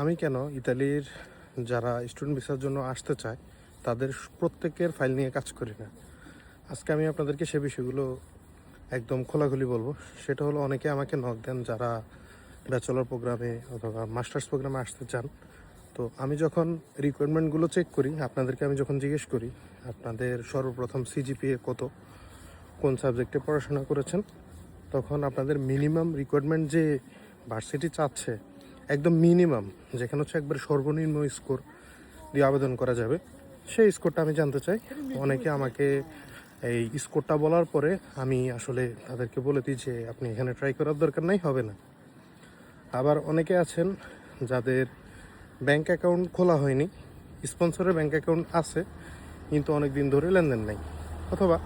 আমি কেন ইতালির যারা স্টুডেন্ট ভিসার জন্য আসতে চায়, তাদের প্রত্যেকের ফাইল নিয়ে কাজ করি না। আজকে আমি আপনাদেরকে সে বিষয়গুলো একদম খোলাখুলি বলব। সেটা হলো অনেকে আমাকে নক দেন যারা ব্যাচেলর প্রোগ্রামে অথবা মাস্টার্স প্রোগ্রামে আসতে চান। তো আমি যখন রিকোয়ারমেন্টগুলো চেক করি, আপনাদেরকে আমি যখন জিজ্ঞেস করি, আপনাদের সর্বপ্রথম সিজিপিএ কত, কোন সাবজেক্টে পড়াশোনা করেছেন, তখন আপনাদের মিনিমাম রিকোয়ারমেন্ট যে ভার্সিটি চাচ্ছে একদম মিনিমাম, যেখানে হচ্ছে একবার সর্বনিম্ন স্কোর দিয়ে আবেদন করা যাবে। সেই স্কোরটা আমি জানতে চাই। অনেকে আমাকে এই স্কোরটা বলার পরে আমি আসলে তাদেরকে বলে দিই যে, আপনি এখানে ট্রাই করার দরকার নাই, হবে না। আবার অনেকে আছেন যাদের ব্যাংক অ্যাকাউন্ট খোলা হয়নি স্পন্সরের ব্যাংক অ্যাকাউন্ট আছে, কিন্তু অনেক দিন ধরে লেনদেন নেই। অথবা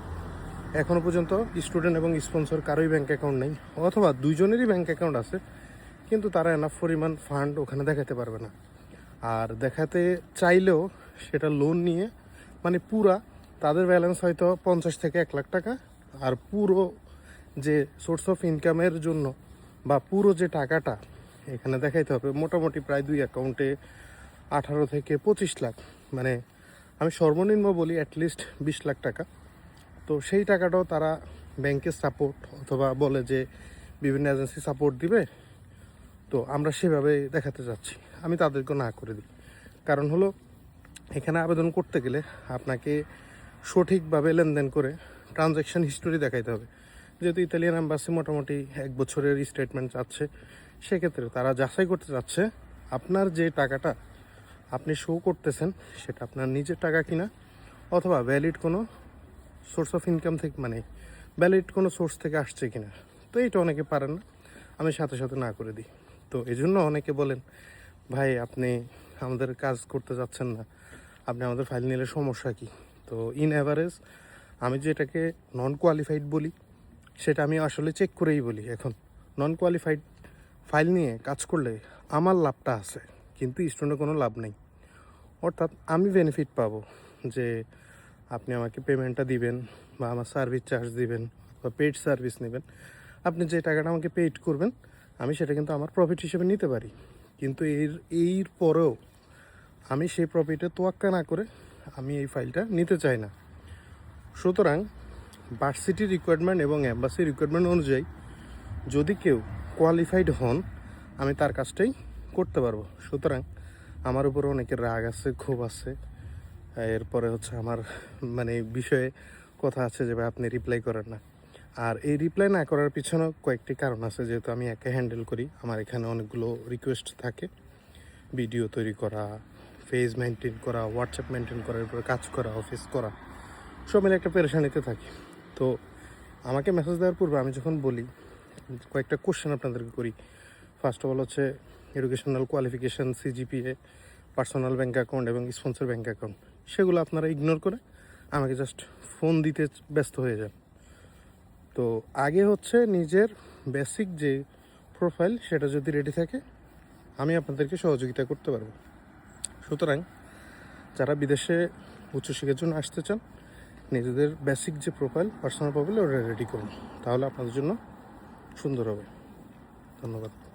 এখনও পর্যন্ত স্টুডেন্ট এবং স্পন্সর কারোই ব্যাংক অ্যাকাউন্ট নেই, অথবা দুজনেরই ব্যাংক অ্যাকাউন্ট আছে কিন্তু তারা এনাফ পরিমাণ ফান্ড ওখানে দেখাতে পারবে না। আর দেখাতে চাইলেও সেটা লোন নিয়ে মানে পুরা তাদের ব্যালেন্স হয়তো পঞ্চাশ থেকে এক লাখ টাকা। আর পুরো যে সোর্স অফ ইনকামের জন্য বা পুরো যে টাকাটা এখানে দেখাইতে হবে, মোটামুটি প্রায় দুই অ্যাকাউন্টে আঠারো থেকে পঁচিশ লাখ। মানে আমি সর্বনিম্ন বলি অ্যাটলিস্ট বিশ লাখ টাকা। তো সেই টাকাটাও তারা ব্যাংকের সাপোর্ট অথবা বলে যে বিভিন্ন এজেন্সি সাপোর্ট দিবে। তো আমরা সেভাবে দেখাতে যাচ্ছি। আমি তাদেরকে না করে দিই। কারণ হলো, এখানে আবেদন করতে গেলে আপনাকে সঠিকভাবে লেনদেন করে ট্রানজ্যাকশন হিস্টোরি দেখাইতে হবে। যেহেতু ইতালিয়ান অ্যাম্বাসি মোটামুটি এক বছরের স্টেটমেন্ট চাচ্ছে, সেক্ষেত্রে তারা যাচাই করতে চাচ্ছে, আপনার যে টাকাটা আপনি শো করতেছেন, সেটা আপনার নিজের টাকা কিনা, অথবা ভ্যালিড কোনো সোর্স অফ ইনকাম থেকে মানে ভ্যালিড কোনো সোর্স থেকে আসছে কিনা। তো এইটা অনেকে পারেন না। আমি সাথে সাথে না করে দিই। তো এই জন্য অনেকে বলেন, ভাই, আপনি আমাদের কাজ করতে যাচ্ছেন না। আপনি আমাদের ফাইল নিলে সমস্যা কি? তো ইন অ্যাভারেজ আমি যেটাকে নন কোয়ালিফাইড বলি, সেটা আমি আসলে চেক করেই বলি এখন। নন কোয়ালিফাইড ফাইল নিয়ে কাজ করলে আমার লাভটা আছে, কিন্তু স্টুডেন্টের কোনো লাভ নেই। অর্থাৎ আমি বেনিফিট পাবো যে আপনি আমাকে পেমেন্টটা দিবেন বা আমার সার্ভিস চার্জ দিবেন বা পেইড সার্ভিস নেবেন। আপনি যে টাকাটা আমাকে পেইড করবেন আমি সেটা কিন্তু আমার প্রফিট হিসেবে নিতে পারি। কিন্তু এর এর পরেও আমি সেই প্রফিটে তোয়াক্কা না করে আমি এই ফাইলটা নিতে চাই না। সুতরাং ভার্সিটি রিকোয়ারমেন্ট এবং অ্যাম্বাসি রিকোয়ারমেন্ট অনুযায়ী যদি কেউ কোয়ালিফাইড হন, আমি তার কাজটাই করতে পারব। সুতরাং আমার উপরে অনেকের রাগ আছে, ক্ষোভ আছে। এরপরে হচ্ছে আমার মানে বিষয়ে কথা আছে যে, ভাই, আপনি রিপ্লাই করেন না। আর এই রিপ্লাই না করার পিছনেও কয়েকটি কারণ আছে যেহেতু আমি একে হ্যান্ডেল করি। আমার এখানে অনেকগুলো রিকোয়েস্ট থাকে। ভিডিও তৈরি করা ফেজ মেনটেন করা হোয়াটসঅ্যাপ মেনটেন করার উপরে কাজ করা অফিস করা, সব মিলে একটা পেরেশানিতে থাকি। তো আমাকে মেসেজ দেওয়ার পূর্বে আমি যখন বলি, কয়েকটা কোশ্চেন আপনাদেরকে করি। ফার্স্ট অফ অল হচ্ছে educational qualification CGPA personal bank account এবং স্পন্সর ব্যাঙ্ক অ্যাকাউন্ট সেগুলো আপনারা ইগনোর করে আমাকে জাস্ট ফোন দিতে ব্যস্ত হয়ে যান। তো আগে হচ্ছে নিজের বেসিক যে প্রোফাইল সেটা যদি রেডি থাকে, আমি আপনাদেরকে সহযোগিতা করতে পারব। সুতরাং যারা বিদেশে উচ্চশিক্ষার জন্য আসতে চান, নিজেদের বেসিক যে প্রোফাইল পার্সোনাল প্রোফাইল ওটা রেডি করুন। তাহলে আপনাদের জন্য সুন্দর হবে। ধন্যবাদ।